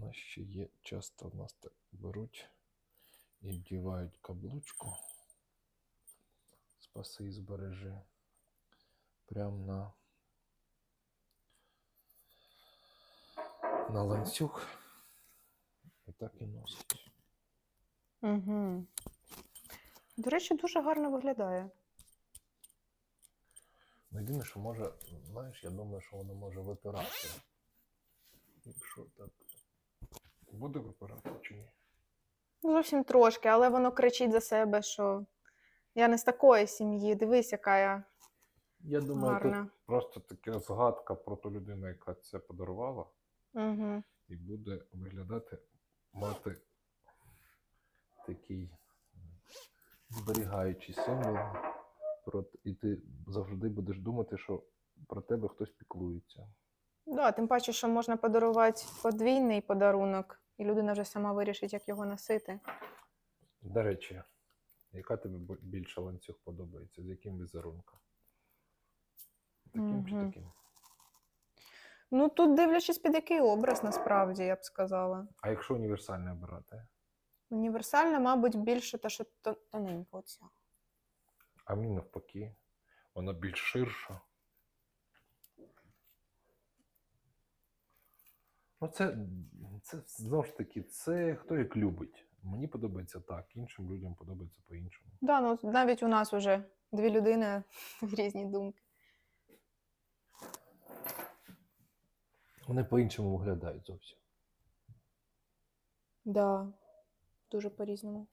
Нас ще є, часто в нас так беруть і вдівають каблучку. Спаси і збережи. Прям на, на ланцюг. І так і носить. Угу. До речі, дуже гарно виглядає. Єдине, що може, знаєш, я думаю, що воно може випирати. Якщо так. Буде випирати чи ні? Зовсім трошки, але воно кричить за себе, що я не з такої сім'ї. Дивись, яка я Я думаю, гарна. тут просто така згадка про ту людину, яка це подарувала, Угу. і буде виглядати, мати такий зберігаючий символ. Про, і ти завжди будеш думати, що про тебе хтось піклується. Да, тим паче, що можна подарувати подвійний подарунок, і людина вже сама вирішить, як його носити. До речі, яка тобі більше ланцюг подобається? З яким візерунком? Таким чи таким? Ну тут дивлячись під який образ, насправді, я б сказала. А якщо універсальне обирати? Універсальна, мабуть, більше та що тон- тоненька оця. А мені навпаки, вона більш ширша. Ну, це, це знову ж таки, це хто як любить. Мені подобається так, іншим людям подобається по-іншому. Да, ну навіть у нас вже дві людини різні думки. Вони по-іншому виглядають зовсім. Да, дуже по-різному.